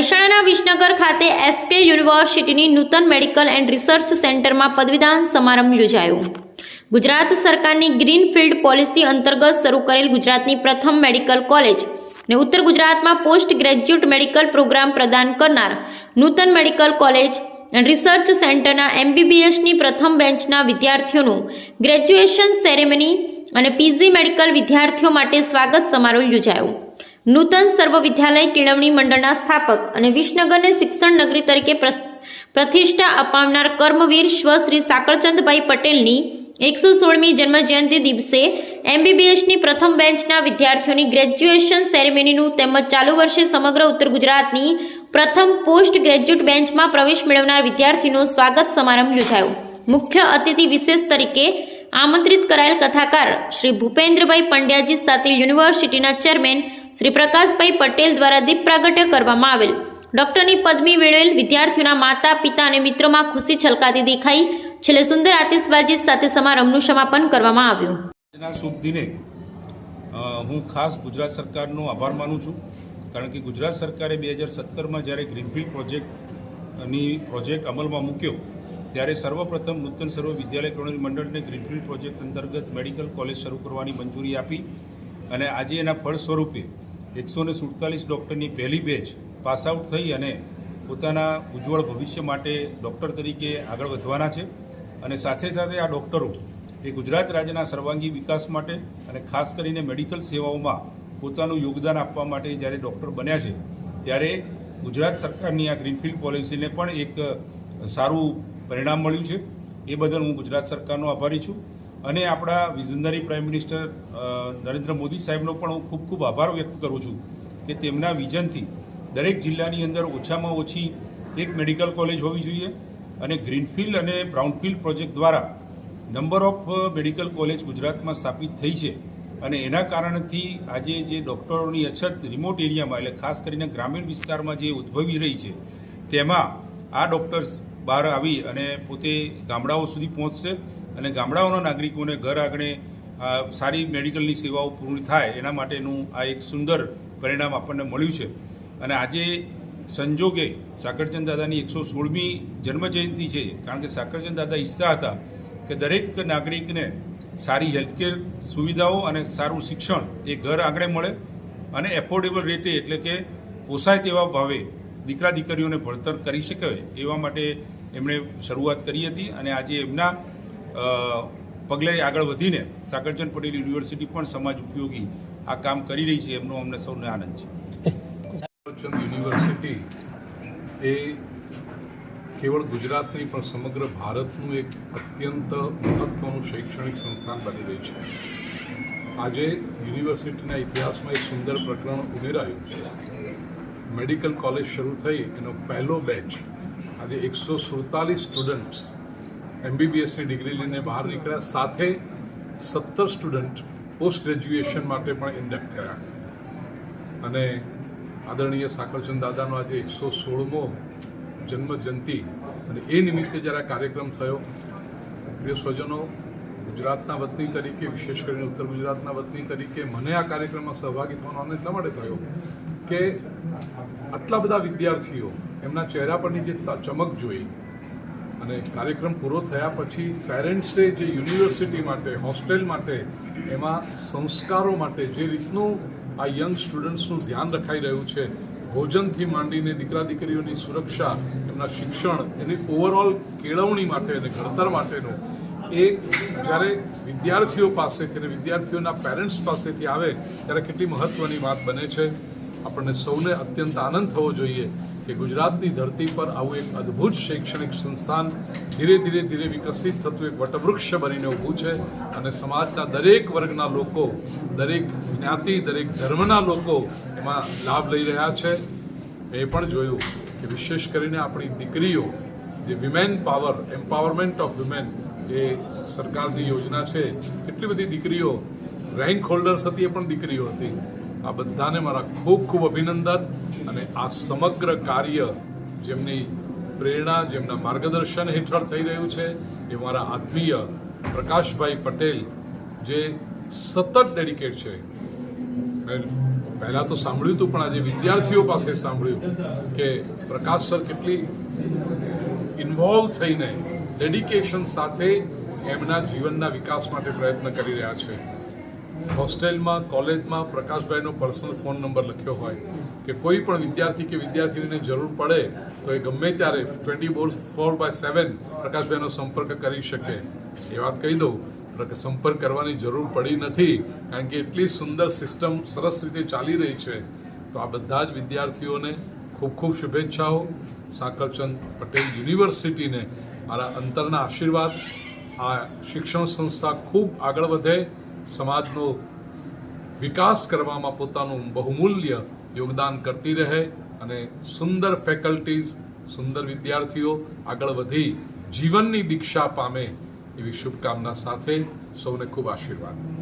મહેસાણાના વિસનગર ખાતે એસકે યુનિવર્સિટીની નૂતન મેડિકલ એન્ડ રિસર્ચ સેન્ટરમાં પદવીદાન સમારંભ યોજાયો. ગુજરાત સરકારની ગ્રીનફિલ્ડ પોલિસી અંતર્ગત શરૂ કરેલ ગુજરાતની પ્રથમ મેડિકલ કોલેજ ને ઉત્તર ગુજરાતમાં પોસ્ટ ગ્રેજ્યુએટ મેડિકલ પ્રોગ્રામ પ્રદાન કરનાર Nutan medical college and research સેન્ટરના એમબીબીએસની પ્રથમ બેન્ચના વિદ્યાર્થીઓનું ગ્રેજ્યુએશન સેરેમની અને પીજી મેડિકલ વિદ્યાર્થીઓ માટે સ્વાગત સમારોહ યોજાયો. નૂતન સર્વ વિદ્યાલય કેળવણી મંડળના સ્થાપક અને વિસનગરને શિક્ષણ નગરી તરીકે પ્રતિષ્ઠા અપાવનાર કર્મવીર સ્વ શ્રી સાકળચંદભાઈ પટેલની એકસો સોળમી જન્મજયંતિ દિવસે એમબીબીએસની પ્રથમ બેન્ચના વિદ્યાર્થીઓની ગ્રેજ્યુએશન સેરેમનીનું તેમજ ચાલુ વર્ષે સમગ્ર ઉત્તર ગુજરાતની પ્રથમ પોસ્ટ ગ્રેજ્યુએટ બેન્ચમાં પ્રવેશ મેળવનાર વિદ્યાર્થીનો સ્વાગત સમારંભ યોજાયો. મુખ્ય અતિથિ વિશેષ તરીકે આમંત્રિત કરાયેલ કથાકાર શ્રી ભૂપેન્દ્રભાઈ પંડ્યાજી સાથે યુનિવર્સિટીના ચેરમેન શ્રી પ્રકાશભાઈ પટેલ દ્વારા દીપ પ્રાગટ્ય કરવામાં આવેલ. ડોક્ટરની પદવી મેળવેલ વિદ્યાર્થીઓના માતા, પિતા અને મિત્રોમાં ખુશી છલકાતી દેખાઈ. છેલ્લે સુંદર આતિશબાજી સાથે સમારંભનું સમાપન કરવામાં આવ્યું. આજના શુભ દિને હું ખાસ ગુજરાત સરકારનો આભાર માનું છું. કારણ કે ગુજરાત સરકારે બે હજાર સત્તરમાં જ્યારે ગ્રીનફિલ્ડ પ્રોજેક્ટની પ્રોજેક્ટ અમલમાં મૂક્યો, ત્યારે સર્વપ્રથમ નૂતન સર્વ વિદ્યાલય કેળવણી મંડળને ગ્રીનફિલ્ડ પ્રોજેક્ટ અંતર્ગત મેડિકલ કોલેજ શરૂ કરવાની મંજૂરી આપી. અને આજે એના ફળ સ્વરૂપે એકસો ને સુડતાલીસ ડૉક્ટરની પહેલી બેચ પાસ આઉટ થઈ અને પોતાના ઉજ્જવળ ભવિષ્ય માટે ડૉક્ટર તરીકે આગળ વધવાના છે. અને સાથે સાથે આ ડૉક્ટરો એ ગુજરાત રાજ્યના સર્વાંગી વિકાસ માટે અને ખાસ કરીને મેડિકલ સેવાઓમાં પોતાનું યોગદાન આપવા માટે જ્યારે ડૉક્ટર બન્યા છે, ત્યારે ગુજરાત સરકારની આ ગ્રીનફિલ્ડ પોલિસીને પણ એક સારું પરિણામ મળ્યું છે. એ બદલ હું ગુજરાત સરકારનો આભારી છું. અને આપણા visionary prime minister Narendra Modi સાહેબનો પણ હું ખૂબ ખૂબ આભાર વ્યક્ત કરું છું કે તેમના વિઝનથી દરેક જિલ્લાની અંદર ઓછામાં ઓછી એક મેડિકલ કોલેજ હોવી જોઈએ અને ગ્રીનફિલ્ડ અને બ્રાઉનફિલ્ડ પ્રોજેક્ટ દ્વારા નંબર ઓફ મેડિકલ કોલેજ ગુજરાતમાં સ્થાપિત થઈ છે અને એના કારણથી આજે જે ડૉક્ટરોની અછત રિમોટ એરિયામાં એટલે ખાસ કરીને ગ્રામીણ વિસ્તારમાં જે ઉદ્ભવી રહી છે, તેમાં આ ડૉક્ટર્સ બહાર આવી અને પોતે ગામડાઓ સુધી પહોંચશે અને ગામડાઓના નાગરિકોને ઘર આંગણે સારી મેડિકલની સેવાઓ પૂર્ણ થાય એના માટેનું આ એક સુંદર પરિણામ આપણને મળ્યું છે. અને આજે સંજોગે સાકરચંદ દાદાની એકસો સોળમી જન્મજયંતિ છે, કારણ કે સાકરચંદ દાદા ઈચ્છતા હતા કે દરેક નાગરિકને સારી હેલ્થકેર સુવિધાઓ અને સારું શિક્ષણ એ ઘર આંગણે મળે અને એફોર્ડેબલ રેટે એટલે કે પોસાય તેવા ભાવે દીકરા દીકરીઓને ભણતર કરી શકે એવા માટે એમણે શરૂઆત કરી હતી. અને આજે એમના પગલે આગળ વધીને સાકરચંદ પટેલ યુનિવર્સિટી પણ સમાજ ઉપયોગી આ કામ કરી રહી છે, એમનો અમને સૌને આનંદ છે. સાકરચંદ યુનિવર્સિટી એ કેવળ ગુજરાત નહીં, પણ સમગ્ર ભારતનું એક અત્યંત મહત્વનું શૈક્ષણિક સંસ્થાન બની રહી છે. આજે યુનિવર્સિટીના ઇતિહાસમાં એક સુંદર પ્રકરણ ઉમેરાયું મેડિકલ કોલેજ શરૂ થઈ, એનો પહેલો બેચ આજે એકસો સુડતાલીસ સ્ટુડન્ટ્સ એમબીબીએસની ડિગ્રી લઈને બહાર નીકળ્યા. સાથે સત્તર સ્ટુડન્ટ પોસ્ટ ગ્રેજ્યુએશન માટે પણ ઇન્ડક્ટ થયા. અને આદરણીય સાકરચંદ દાદાનો આજે એકસો સોળમો જન્મ જયંતિ અને એ નિમિત્તે જ્યારે કાર્યક્રમ થયો, પ્રિય સ્વજનો, ગુજરાતના વતની તરીકે, વિશેષ કરીને ઉત્તર ગુજરાતના વતની તરીકે મને આ કાર્યક્રમમાં સહભાગી થવાનો આનંદ એટલા માટે થયો કે આટલા બધા વિદ્યાર્થીઓ એમના ચહેરા પરની જે ચમક જોઈ અને કાર્યક્રમ પૂરો થયા પછી પેરેન્ટ્સે જે યુનિવર્સિટી માટે, હોસ્ટેલ માટે, એમાં સંસ્કારો માટે જે રીતનું આ યંગ સ્ટુડન્ટ્સનું ધ્યાન રખાઈ રહ્યું છે, ભોજનથી માંડીને દીકરા દીકરીઓની સુરક્ષા, એમના શિક્ષણ, એની ઓવરઓલ કેળવણી માટે અને ઘડતર માટેનું, એ જ્યારે વિદ્યાર્થીઓ પાસેથી અને વિદ્યાર્થીઓના પેરેન્ટ્સ પાસેથી આવે, ત્યારે કેટલી મહત્ત્વની વાત બને છે. આપણને સૌને અત્યંત આનંદ થવો જોઈએ કે ગુજરાતની ધરતી પર આવું એક અદ્ભુત શૈક્ષણિક સંસ્થાન ધીરે ધીરે ધીરે વિકસિત થતું એક વટવૃક્ષ બનીને ઊભું છે અને સમાજના દરેક વર્ગના લોકો, દરેક જ્ઞાતિ, દરેક ધર્મના લોકો એમાં લાભ લઈ રહ્યા છે. એ પણ જોયું કે વિશેષ કરીને આપણી દીકરીઓ, જે women power empowerment of women એ સરકારની યોજના છે, કેટલી બધી દીકરીઓ રેન્ક હોલ્ડર્સ હતી એ પણ દીકરીઓ હતી. આ બધાને મારા ખૂબ ખૂબ અભિનંદન અને આ સમગ્ર કાર્ય જેમની પ્રેરણા, જેમના માર્ગદર્શન હેઠળ થઈ રહ્યું છે, એ મારા આત્મીય પ્રકાશભાઈ પટેલ, જે સતત ડેડિકેટ છે. પહેલાં તો સાંભળ્યું હતું, પણ આજે વિદ્યાર્થીઓ પાસે સાંભળ્યું કે પ્રકાશ સર કેટલી ઇન્વોલ્વ થઈને ડેડિકેશન સાથે એમના જીવનના વિકાસ માટે પ્રયત્ન કરી રહ્યા છે. હોસ્ટેલમાં, કોલેજમાં પ્રકાશભાઈનો પર્સનલ ફોન નંબર લખ્યો હોય કે કોઈ પણ વિદ્યાર્થી કે વિદ્યાર્થીને જરૂર પડે, તો એ ગમે ત્યારે twenty four four by seven પ્રકાશભાઈનો સંપર્ક કરી શકે. એ વાત કહી દઉં પ્ર- સંપર્ક કરવાની જરૂર પડી નથી, કારણ કે એટલી સુંદર સિસ્ટમ સરસ રીતે ચાલી રહી છે. તો આ બધા જ વિદ્યાર્થીઓને ખૂબ ખૂબ શુભેચ્છાઓ. સાકરચંદ પટેલ યુનિવર્સિટીને મારા અંતરના આશીર્વાદ. આ શિક્ષણ સંસ્થા ખૂબ આગળ વધે. સમાજનો વિકાસ કરવામાં પોતાનું બહુમૂલ્ય યોગદાન કરતી રહે અને સુંદર ફેકલ્ટીઝ સુંદર વિદ્યાર્થીઓ આગળ વધી જીવનની દીક્ષા પામે એવી શુભકામના સાથે સૌને ખૂબ આશીર્વાદ.